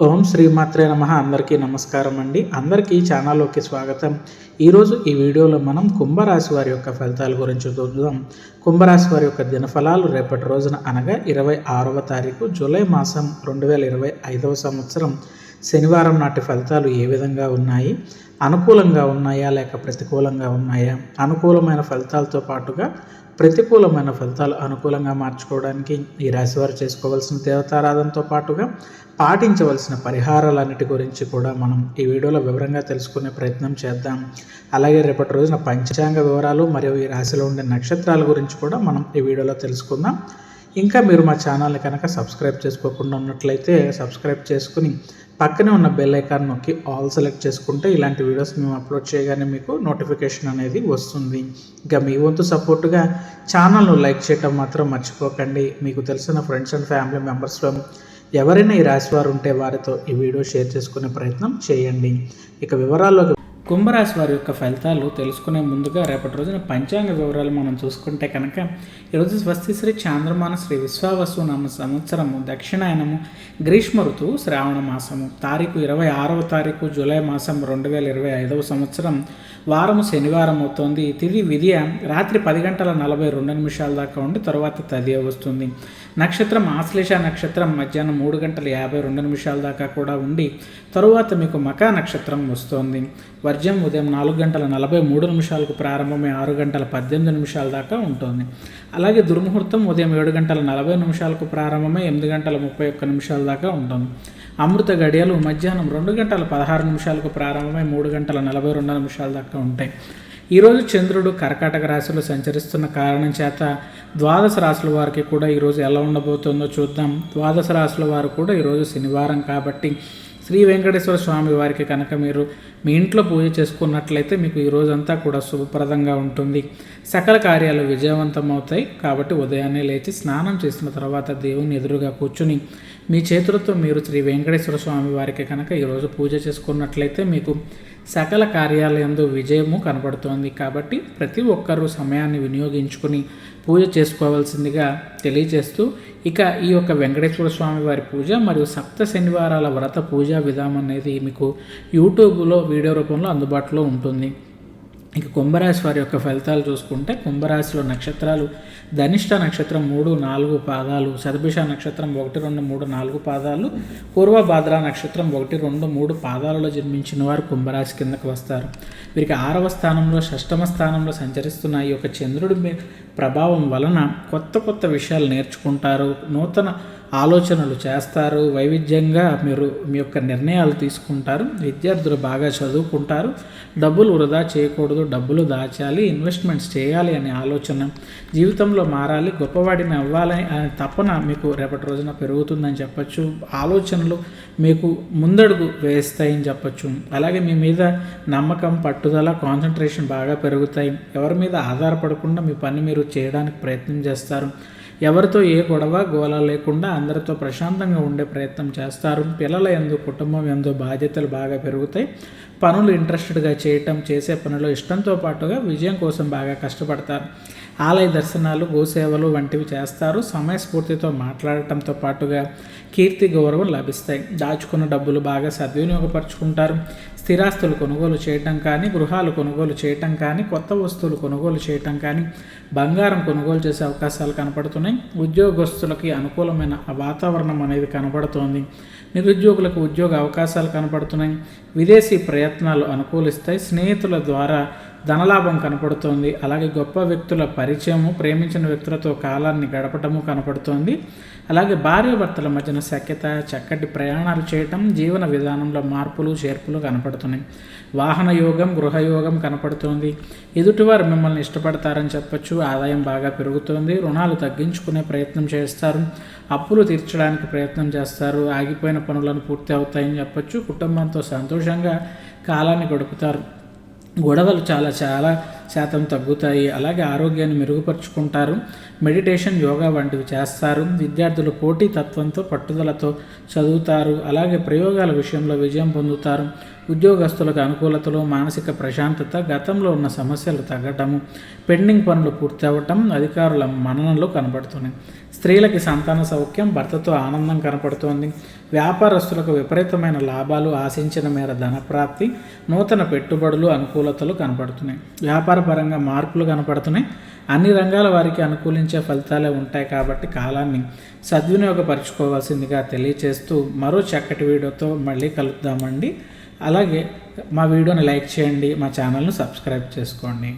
ఓం శ్రీమాత్రే నమ. అందరికీ నమస్కారం అండి. అందరికీ ఛానల్లోకి స్వాగతం. ఈరోజు ఈ వీడియోలో మనం కుంభరాశి వారి యొక్క ఫలితాల గురించి చూద్దాం. కుంభరాశి వారి యొక్క దినఫలాలు రేపటి రోజున అనగా ఇరవై ఆరవ తారీఖు జూలై మాసం రెండు వేల ఇరవై ఐదవ సంవత్సరం. శనివారం నాటి ఫలితాలు ఏ విధంగా ఉన్నాయి? అనుకూలంగా ఉన్నాయా లేక ప్రతికూలంగా ఉన్నాయా? అనుకూలమైన ఫలితాలతో పాటుగా ప్రతికూలమైన ఫలితాలు అనుకూలంగా మార్చుకోవడానికి ఈ రాశి వారు చేసుకోవాల్సిన దేవతారాధనతో పాటుగా పాటించవలసిన పరిహారాలన్నిటి గురించి కూడా మనం ఈ వీడియోలో వివరంగా తెలుసుకునే ప్రయత్నం చేద్దాం. అలాగే రేపటి రోజున పంచాంగ వివరాలు మరియు ఈ రాశిలో ఉండే నక్షత్రాల గురించి కూడా మనం ఈ వీడియోలో తెలుసుకుందాం. ఇంకా మీరు మా ఛానల్ని కనుక సబ్స్క్రైబ్ చేసుకోకుండా ఉన్నట్లయితే సబ్స్క్రైబ్ చేసుకుని పక్కనే ఉన్న బెల్ ఐకాన్ నొక్కి ఆల్ సెలెక్ట్ చేసుకుంటే ఇలాంటి వీడియోస్ మేము అప్లోడ్ చేయగానే మీకు నోటిఫికేషన్ అనేది వస్తుంది. ఇంకా మీ వంతు సపోర్టుగా ఛానల్ను లైక్ చేయటం మాత్రం మర్చిపోకండి. మీకు తెలిసిన ఫ్రెండ్స్ అండ్ ఫ్యామిలీ మెంబర్స్లో ఎవరైనా ఈ రాశివారు ఉంటే వారితో ఈ వీడియో షేర్ చేసుకునే ప్రయత్నం చేయండి. ఇక వివరాల్లోకి కుంభరాశి వారి యొక్క ఫలితాలు తెలుసుకునే ముందుగా రేపటి రోజున పంచాంగ వివరాలు మనం చూసుకుంటే కనుక ఈరోజు స్వస్తి శ్రీ చాంద్రమాన శ్రీ విశ్వావసు నామ సంవత్సరము దక్షిణాయనము గ్రీష్మ ఋతువు శ్రావణ మాసము. తారీఖు ఇరవై ఆరవ తారీఖు జూలై మాసం రెండు వేల ఇరవై ఐదవ సంవత్సరం. వారము శనివారం అవుతోంది. తిది విధియ రాత్రి పది గంటల నలభై రెండు నిమిషాల దాకా ఉండి తర్వాత తదియ వస్తుంది. నక్షత్రం ఆశ్లేష నక్షత్రం మధ్యాహ్నం మూడు గంటల యాభై రెండు నిమిషాల దాకా కూడా ఉండి తరువాత మీకు మకా నక్షత్రం వస్తోంది. వర్జం ఉదయం నాలుగు గంటల నలభై మూడు నిమిషాలకు ప్రారంభమై ఆరు గంటల పద్దెనిమిది నిమిషాల దాకా ఉంటుంది. అలాగే దుర్ముహూర్తం ఉదయం ఏడు గంటల నలభై నిమిషాలకు ప్రారంభమై ఎనిమిది గంటల ముప్పై ఒక్క నిమిషాల దాకా ఉంటుంది. అమృత గడియలు మధ్యాహ్నం రెండు గంటల పదహారు నిమిషాలకు ప్రారంభమై మూడు గంటల నలభై రెండు నిమిషాల దాకా ఉంటాయి. ఈరోజు చంద్రుడు కర్కాటక రాశిలో సంచరిస్తున్న కారణం చేత ద్వాదశ రాశుల వారికి కూడా ఈరోజు ఎలా ఉండబోతుందో చూద్దాం. ద్వాదశ రాశుల వారు కూడా ఈరోజు శనివారం కాబట్టి శ్రీ వెంకటేశ్వర స్వామి వారికి కనుక మీరు మీ ఇంట్లో పూజ చేసుకున్నట్లయితే మీకు ఈ రోజంతా కూడా శుభప్రదంగా ఉంటుంది. సకల కార్యాలు విజయవంతం అవుతాయి కాబట్టి ఉదయాన్నే లేచి స్నానం చేసిన తర్వాత దేవుని ఎదురుగా కూర్చుని మీ చేతులతో మీరు శ్రీ వెంకటేశ్వర స్వామి వారికి కనుక ఈరోజు పూజ చేసుకున్నట్లయితే మీకు సకల కార్యాలయందు విజయము కనబడుతోంది. కాబట్టి ప్రతి ఒక్కరూ సమయాన్ని వినియోగించుకుని పూజ చేసుకోవాల్సిందిగా తెలియజేస్తూ ఇక ఈ యొక్క వెంకటేశ్వర స్వామి వారి పూజ మరియు సప్త శనివారాల వ్రత పూజా విధానం అనేది మీకు యూట్యూబ్లో వీడియో రూపంలో అందుబాటులో ఉంటుంది. ఇక కుంభరాశి వారి యొక్క ఫలితాలు చూసుకుంటే కుంభరాశిలో నక్షత్రాలు ధనిష్ట నక్షత్రం మూడు నాలుగు పాదాలు సదభిష నక్షత్రం ఒకటి రెండు మూడు నాలుగు పాదాలు పూర్వభాద్ర నక్షత్రం ఒకటి రెండు మూడు పాదాలలో జన్మించిన వారు కుంభరాశి కిందకు వస్తారు. వీరికి ఆరవ స్థానంలో షష్టమ స్థానంలో సంచరిస్తున్న ఈ యొక్క చంద్రుడి ప్రభావం వలన కొత్త కొత్త విషయాలు నేర్చుకుంటారు. నూతన ఆలోచనలు చేస్తారు వైవిధ్యంగా మీరు మీ యొక్క నిర్ణయాలు తీసుకుంటారు విద్యార్థులు బాగా చదువుకుంటారు డబ్బులు వృధా చేయకూడదు డబ్బులు దాచాలి ఇన్వెస్ట్మెంట్స్ చేయాలి అనే ఆలోచన జీవితంలో మారాలి గొప్పవాడిని అవ్వాలి అనే తపన మీకు రేపటి రోజున పెరుగుతుందని చెప్పచ్చు. ఆలోచనలు మీకు ముందడుగు వేస్తాయని చెప్పచ్చు. అలాగే మీ మీద నమ్మకం పట్టుదల కాన్సన్ట్రేషన్ బాగా పెరుగుతాయి. ఎవరి మీద ఆధారపడకుండా మీ పని మీరు చేయడానికి ప్రయత్నం చేస్తారు. ఎవరితో ఏ గొడవ గోల లేకుండా అందరితో ప్రశాంతంగా ఉండే ప్రయత్నం చేస్తారు. పిల్లల ఎందు కుటుంబం ఎందు బాధ్యతలు బాగా పెరుగుతాయి. పనులు ఇంట్రెస్టెడ్గా చేయటం చేసే పనిలో ఇష్టంతో పాటుగా విజయం కోసం బాగా కష్టపడతారు. ఆలయ దర్శనాలు గోసేవలు వంటివి చేస్తారు. సమయస్ఫూర్తితో మాట్లాడటంతో పాటుగా కీర్తి గౌరవం లభిస్తాయి. దాచుకున్న డబ్బులు బాగా సద్వినియోగపరుచుకుంటారు. స్థిరాస్తులు కొనుగోలు చేయటం కానీ గృహాలు కొనుగోలు చేయటం కానీ కొత్త వస్తువులు కొనుగోలు చేయటం కానీ బంగారం కొనుగోలు చేసే అవకాశాలు కనపడుతున్నాయి. ఉద్యోగస్తులకి అనుకూలమైన వాతావరణం అనేది కనపడుతోంది నిరుద్యోగులకు ఉద్యోగ అవకాశాలు కనపడుతున్నాయి. విదేశీ ప్రయత్నాలు అనుకూలిస్తాయి. స్నేహితుల ద్వారా ధనలాభం కనపడుతోంది. అలాగే గొప్ప వ్యక్తుల పరిచయము ప్రేమించిన వ్యక్తులతో కాలాన్ని గడపటము కనపడుతోంది. అలాగే భార్యాభర్తల మధ్యన సఖ్యత చక్కటి ప్రయాణాలు చేయటం జీవన విధానంలో మార్పులు చేర్పులు కనపడుతున్నాయి. వాహన యోగం గృహయోగం కనపడుతోంది. ఎదుటివారు మిమ్మల్ని ఇష్టపడతారని చెప్పచ్చు. ఆదాయం బాగా పెరుగుతోంది. రుణాలు తగ్గించుకునే ప్రయత్నం చేస్తారు. అప్పులు తీర్చడానికి ప్రయత్నం చేస్తారు. ఆగిపోయిన పనులను పూర్తి అవుతాయని చెప్పచ్చు. కుటుంబంతో సంతోషంగా కాలాన్ని గడుపుతారు. గొడవలు చాలా చాలా శాతం తగ్గుతాయి. అలాగే ఆరోగ్యాన్ని మెరుగుపరుచుకుంటారు. మెడిటేషన్ యోగా వంటివి చేస్తారు. విద్యార్థులు పోటీ తత్వంతో పట్టుదలతో చదువుతారు. అలాగే ప్రయోగాల విషయంలో విజయం పొందుతారు. ఉద్యోగస్తులకు అనుకూలతలు మానసిక ప్రశాంతత గతంలో ఉన్న సమస్యలు తగ్గటము పెండింగ్ పనులు పూర్తవటం అధికారుల మననలు కనబడుతున్నాయి స్త్రీలకి సంతాన సౌఖ్యం భర్తతో ఆనందం కనపడుతోంది. వ్యాపారస్తులకు విపరీతమైన లాభాలు ఆశించిన మేర ధనప్రాప్తి నూతన పెట్టుబడులు అనుకూలతలు కనపడుతున్నాయి. వ్యాపార పరంగా మార్పులు కనపడుతున్నాయి. అన్ని రంగాల వారికి అనుకూలించే ఫలితాలే ఉంటాయి కాబట్టి కాలాన్ని సద్వినియోగపరచుకోవాల్సిందిగా తెలియచేస్తూ మరో చక్కటి వీడియోతో మళ్ళీ కలుద్దామండి. అలాగే మా వీడియోని లైక్ చేయండి మా ఛానల్ను సబ్స్క్రైబ్ చేసుకోండి.